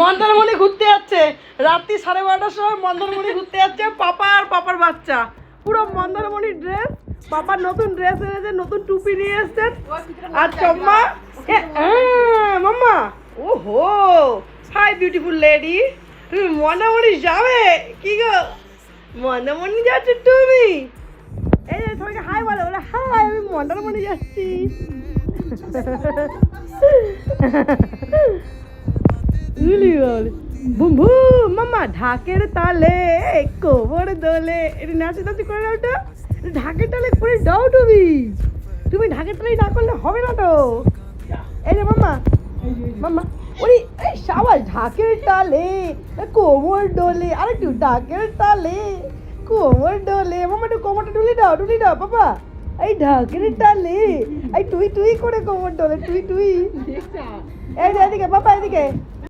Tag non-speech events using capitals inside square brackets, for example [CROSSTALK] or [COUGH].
মন্দারমণি ঘুরতে যাচ্ছে। রাত্রি সাড়ে বারোটার সময় মন্দারমণি ঘুরতে যাচ্ছে, পাপা আর পাপার বাচ্চা। পুরো মন্দারমণির ড্রেস পাপার নতুন ড্রেস এনেছে, নতুন টুপি নিয়ে এসছেন। আর চম্মা মাম্মা, ওহো, হাই বিউটিফুল লেডি তুমি মন্দারমণি যাবে? কি গো? মন্দারমণি যাচ্ছ তুমি? এই সবাইকে হাই বলো, বলে হাই আমি মন্দারমণি যাচ্ছি। [LAUGHS] উলি বুম বুম মামা ঢাকের তালে কোমর দোলে। এটা নাচে নাচি করে তো ঢাকের তালে করে দাও তুমি। তুমি ঢাকের তালে না করলে হবে না তো। এই যে মামা মামা ওরে এই সাবাস ঢাকের তালে কোমর ডোলে আর একটু ঢাকের তালে কোমর ডোলে মামা একটু কোমরটা ডুলি দাও ডুলি দাও বাবা এই ঢাকের তালে এই তুই তুই করে কোমর ডোলে তুই তুই এই এদিকে বাবা এদিকে।